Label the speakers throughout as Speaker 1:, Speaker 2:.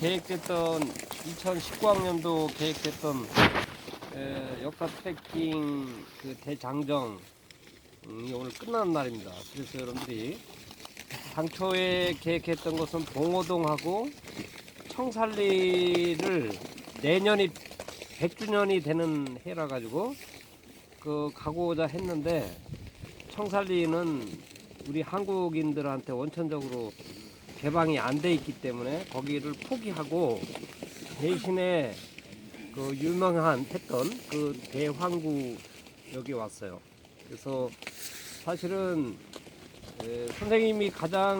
Speaker 1: 계획됐던 2019학년도 계획됐던 에, 역사 트레킹 그 대장정 이 오늘 끝나는 날입니다. 그래서 여러분들이 당초에 계획했던 것은 봉오동하고 청살리를 내년이 100주년이 되는 해라 가지고 그 가고자 했는데 청살리는 우리 한국인들한테 원천적으로 개방이 안 돼 있기 때문에 거기를 포기하고 대신에 그 유명한 했던 그 대황구 여기 왔어요. 그래서 사실은 에, 선생님이 가장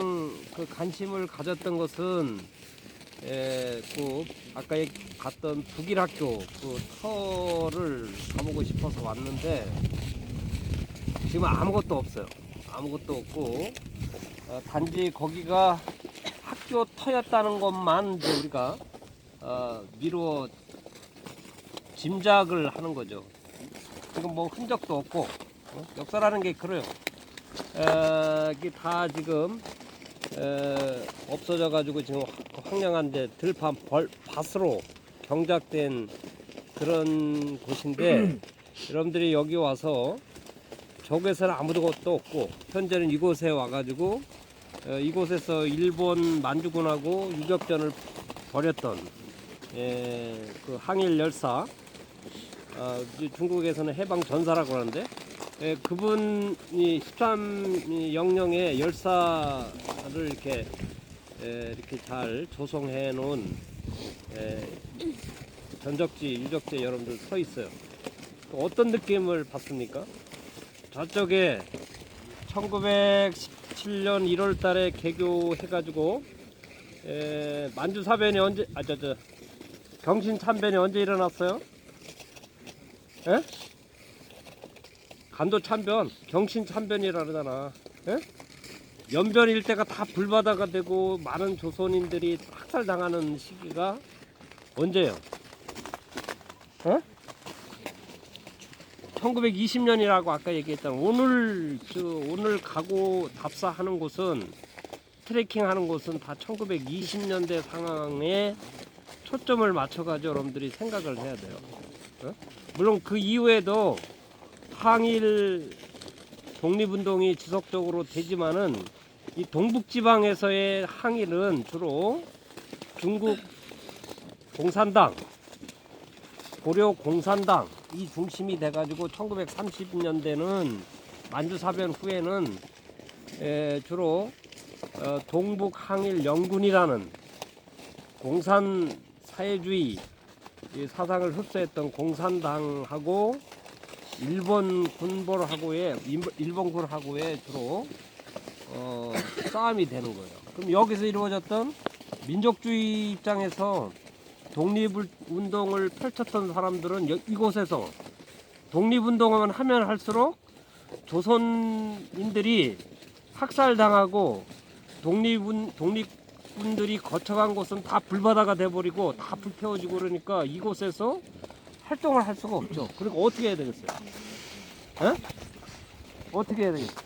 Speaker 1: 그 관심을 가졌던 것은 에, 그 아까 갔던 북일학교 그 터를 가보고 싶어서 왔는데 지금 아무것도 없어요. 아무것도 없고 어, 단지 거기가 학교 터였다는 것만 이제 우리가 어, 미루어 짐작을 하는 거죠. 지금 뭐 흔적도 없고 어? 역사라는 게 그래요. 에, 이게 다 지금 에, 없어져 가지고 지금 확- 황량한데 들판 벌, 밭으로 경작된 그런 곳인데 여러분들이 여기 와서 저곳에는 아무것도 없고 현재는 이곳에 와가지고 어, 이곳에서 일본 만주군하고 유격전을 벌였던 에, 그 항일 열사 어, 중국에서는 해방 전사라고 하는데 에, 그분이 13 영령의 열사를 이렇게 에, 이렇게 잘 조성해 놓은 에, 전적지 유적지 여러분들 서 있어요. 어떤 느낌을 받습니까? 저쪽에 1917년 1월 달에 개교해가지고 에, 만주 사변이 언제 아저저 경신 참변이 언제 일어났어요? 에? 간도 참변, 경신 참변이라 그러잖아. 에? 연변 일대가 다 불바다가 되고 많은 조선인들이 학살당하는 시기가 언제요? 어? 1920년이라고 아까 얘기했던 오늘 그 오늘 가고 답사하는 곳은 트레킹 하는 곳은 다 1920년대 상황에 초점을 맞춰가지고 여러분들이 생각을 해야 돼요. 어? 물론 그 이후에도 항일 독립운동이 지속적으로 되지만은 이 동북지방에서의 항일은 주로 중국 공산당 고려 공산당 이 중심이 돼가지고 1930년대는 만주사변 후에는 에, 주로 어, 동북 항일 연군이라는 공산 사회주의 이 사상을 흡수했던 공산당하고 일본 군벌하고의 일본 군하고의 주로 어, 싸움이 되는 거예요. 그럼 여기서 이루어졌던 민족주의 입장에서 독립운동을 펼쳤던 사람들은 여- 이곳에서 독립운동을 하면 할수록 조선인들이 학살당하고 독립운, 독립군들이 거쳐간 곳은 다 불바다가 돼버리고 다 불태워지고 그러니까 이곳에서 활동을 할 수가 없죠. 그리고 어떻게 해야 되겠어요? 에? 어떻게 해야 되겠어요?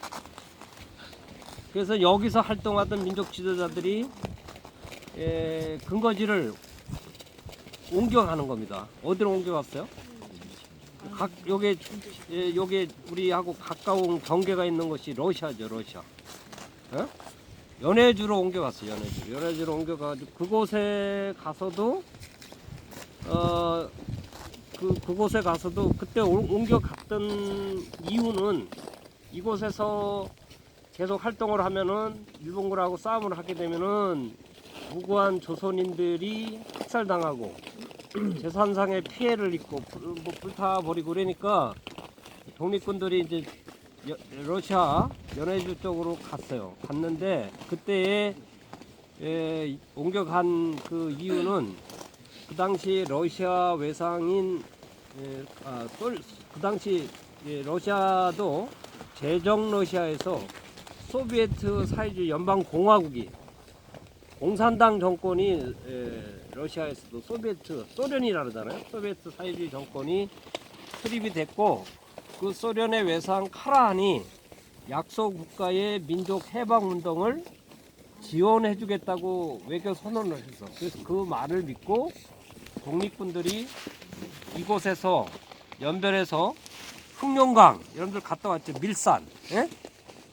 Speaker 1: 그래서 여기서 활동하던 민족 지도자들이 에, 근거지를 옮겨가는 겁니다. 어디로 옮겨갔어요? 각 요게 예, 요게 우리하고 가까운 경계가 있는 것이 러시아죠, 러시아. 어? 연해주로 옮겨갔어요, 연해주. 연해주로 옮겨가지고 그곳에 가서도 어. 그 그곳에 가서도 그때 오- 옮겨갔던 이유는 이곳에서 계속 활동을 하면은 일본군하고 싸움을 하게 되면은 무고한 조선인들이 학살당하고 재산상의 피해를 입고 불, 뭐 불타버리고 그러니까 독립군들이 이제 여- 러시아 연해주 쪽으로 갔어요. 갔는데 그때에 에, 옮겨간 그 이유는 그 당시 러시아 외상인 에, 아, 솔- 그 당시 예, 러시아도 제정 러시아에서 소비에트 사회주의 연방 공화국이 공산당 정권이 에, 러시아에서도 소비에트 소련이라 그러잖아요. 소비에트 사회주의 정권이 수립이 됐고 그 소련의 외상 카라한이 약소 국가의 민족 해방 운동을 지원해 주겠다고 외교 선언을 했어. 그래서 그 말을 믿고 독립군들이 이곳에서 연변에서 흑룡강 여러분들 갔다 왔죠 밀산 예?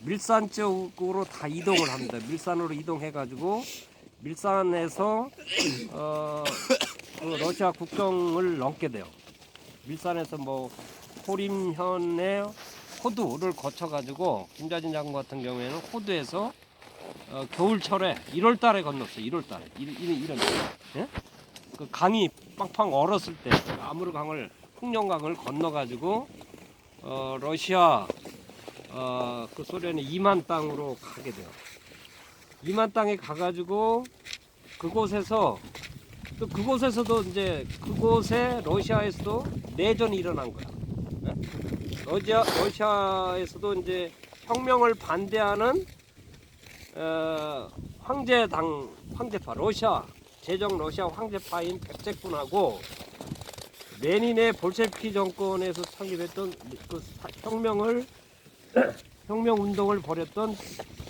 Speaker 1: 밀산 쪽으로 다 이동을 합니다 밀산으로 이동해 가지고 밀산에서 어, 그 러시아 국경을 넘게 돼요 밀산에서 뭐 호림현의 호두를 거쳐가지고 김자진 장군 같은 경우에는 호두에서 어, 겨울철에 1월달에 건넜어요 1월달에 이런 이런 예? 그 강이 빵빵 얼었을 때 아무르 강을 흑룡강을 건너가지고 어, 러시아 어, 그 소련의 이만 땅으로 가게 돼요. 이만 땅에 가가지고 그곳에서 또 그곳에서도 이제 그곳에 러시아에서도 내전이 일어난 거야. 네? 러시아 러시아에서도 이제 혁명을 반대하는 어, 황제당 황제파 러시아 제정 러시아 황제파인 백제군하고 레닌의 볼셰비키 정권에서 창립했던 그 사- 혁명을 혁명 운동을 벌였던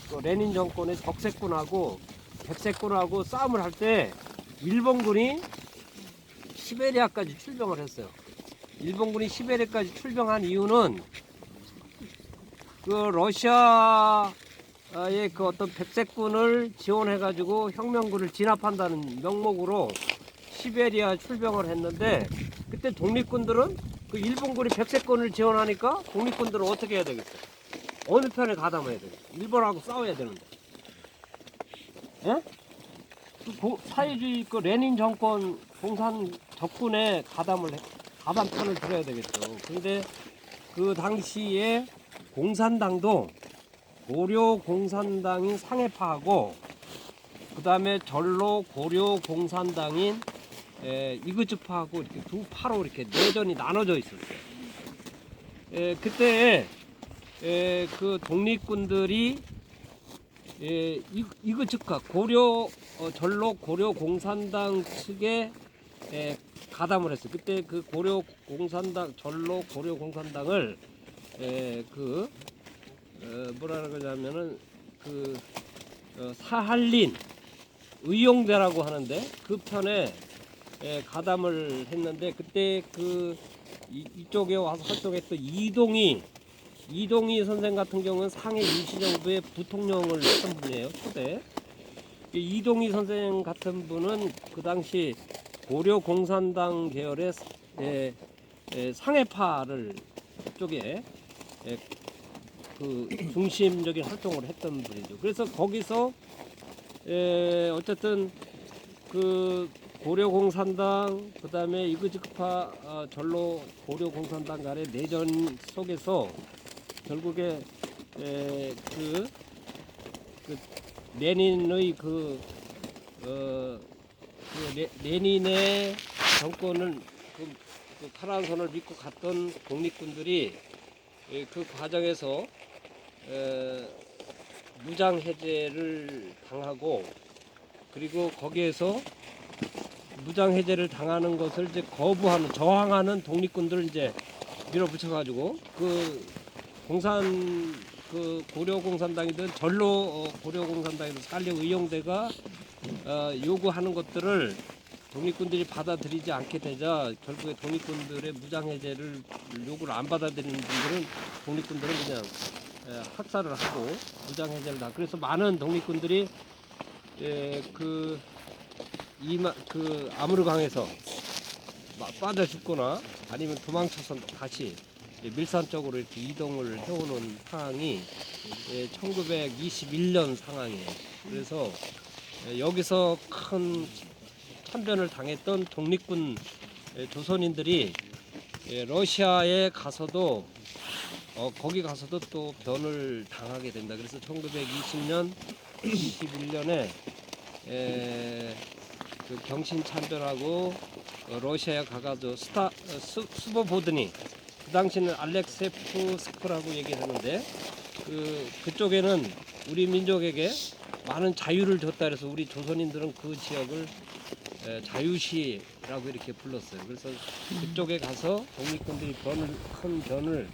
Speaker 1: 그 레닌 정권의 적세군하고 백세군하고 싸움을 할 때 일본군이 시베리아까지 출병을 했어요. 일본군이 시베리아까지 출병한 이유는 그 러시아의 그 어떤 백색군을 지원해가지고 혁명군을 진압한다는 명목으로 시베리아 출병을 했는데 그때 독립군들은 그 일본군이 백색군을 지원하니까 독립군들은 어떻게 해야 되겠어? 어느 편에 가담해야 되겠어? 일본하고 싸워야 되는데. 예? 그 고- 사회주의 그 레닌 정권 공산 적군에 가담을 해, 가담 편을 들어야 되겠죠. 근데 그 당시에 공산당도 고려 공산당인 상해파하고 그 다음에 전로 고려 공산당인 에, 이그즈파하고 이렇게 두 파로 이렇게 내전이 나눠져 있었어요. 에, 그때 에, 그 독립군들이 에, 이- 이그즈파 고려 어, 전로 고려 공산당 측에 에, 가담을 했어요. 그때 그 고려 공산당 전로 고려 공산당을 에, 그 어, 뭐라 그러냐면은 그 어, 사할린 의용대라고 하는데 그 편에 에, 가담을 했는데 그때 그 이, 이쪽에 와서 활동했던 이동희 이동희 선생 같은 경우는 상해 임시정부의 부통령을 했던 분이에요 초대 이 이동희 선생 같은 분은 그 당시 고려 공산당 계열의 에, 에, 상해파를 쪽에 에, 그 중심적인 활동을 했던 분이죠. 그래서 거기서 에, 어쨌든 그 고려 공산당 그다음에 이그즈파 어, 전로 고려 공산당 간의 내전 속에서 결국에 에, 그, 그 레닌의 그, 어, 그 레, 레닌의 정권을 그, 그 파란 선을 믿고 갔던 독립군들이 에, 그 과정에서 에, 무장 해제를 당하고 그리고 거기에서 무장 해제를 당하는 것을 이제 거부하는 저항하는 독립군들을 이제 밀어붙여 가지고 그 공산 그 고려 공산당이든 전로 어, 고려 공산당이든 살려 의용대가 어, 요구하는 것들을 독립군들이 받아들이지 않게 되자 결국에 독립군들의 무장 해제를 요구를 안 받아들이는 분들은 독립군들은 그냥 에, 학살을 하고 무장 해제를 다. 그래서 많은 독립군들이 에, 그 이마 그 아무르강에서 마- 빠져 죽거나 아니면 도망쳐서 다시 밀산 쪽으로 이렇게 이동을 해오는 상황이 1921년 상황이에요. 그래서 에, 여기서 큰 참변을 당했던 독립군 에, 조선인들이 에, 러시아에 가서도 어, 거기 가서도 또 변을 당하게 된다. 그래서 1920년, 21년에 에, 그 경신 참변하고 어, 러시아에 가가지고 스타 어, 스, 스보보드니 그 당시는 알렉세프 스크라고 얘기하는데 그 그쪽에는 우리 민족에게 많은 자유를 줬다 그래서 우리 조선인들은 그 지역을 에, 자유시라고 이렇게 불렀어요. 그래서 그쪽에 가서 독립군들이 변을 큰 변을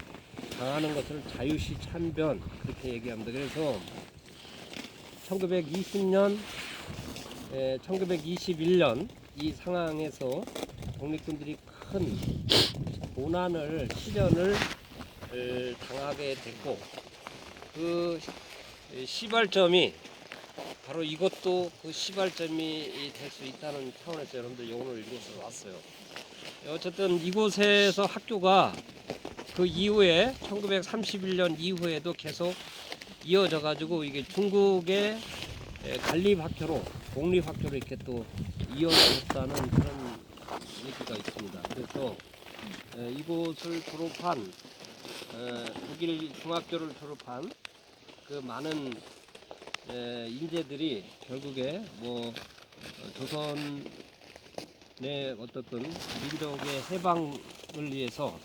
Speaker 1: 당하는 것을 자유시 참변 그렇게 얘기합니다. 그래서 1920년, 1921년 이 상황에서 독립군들이 큰 고난을 시련을 에, 당하게 됐고 그 시발점이 바로 이것도 그 시발점이 될 수 있다는 차원에서 여러분들 오늘 이곳에 왔어요. 어쨌든 이곳에서 학교가 그 이후에 1931년 이후에도 계속 이어져 가지고 이게 중국의 에, 관립학교로 공립학교로 이렇게 또 이어졌다는 그런 얘기가 있습니다. 그래서 에, 이곳을 졸업한 에, 독일 중학교를 졸업한 그 많은 에, 인재들이 결국에 뭐 어, 조선의 어떻든 민족의 해방을 위해서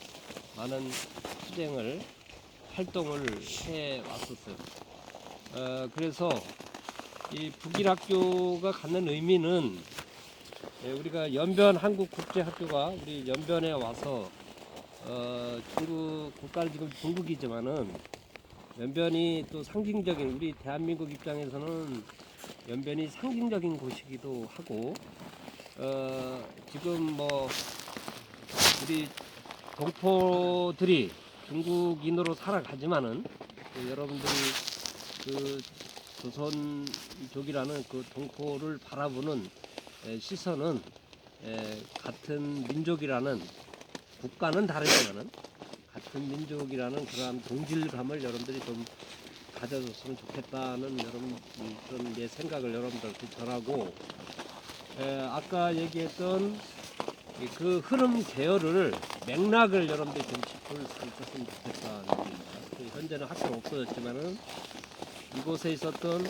Speaker 1: 많은 투쟁을 활동을 해 왔었어요. 어, 그래서 이 북일학교가 갖는 의미는 예, 우리가 연변 한국국제학교가 우리 연변에 와서 어, 중국 국가는 지금 중국이지만은 연변이 또 상징적인 우리 대한민국 입장에서는 연변이 상징적인 곳이기도 하고 어, 지금 뭐 우리 동포들이 중국인으로 살아가지만은 그 여러분들이 그 조선족이라는 그 동포를 바라보는 에, 시선은 에, 같은 민족이라는 국가는 다르지만은 같은 민족이라는 그러한 동질감을 여러분들이 좀 가져줬으면 좋겠다는 여러분 음, 그런 내 생각을 여러분들한테 전하고 에, 아까 얘기했던 이그 흐름 계열을 맥락을 여러분들이 좀 짚을 수 있었으면 좋겠다는 얘기입니다. 그 현재는 학교는 없어졌지만은 이곳에 있었던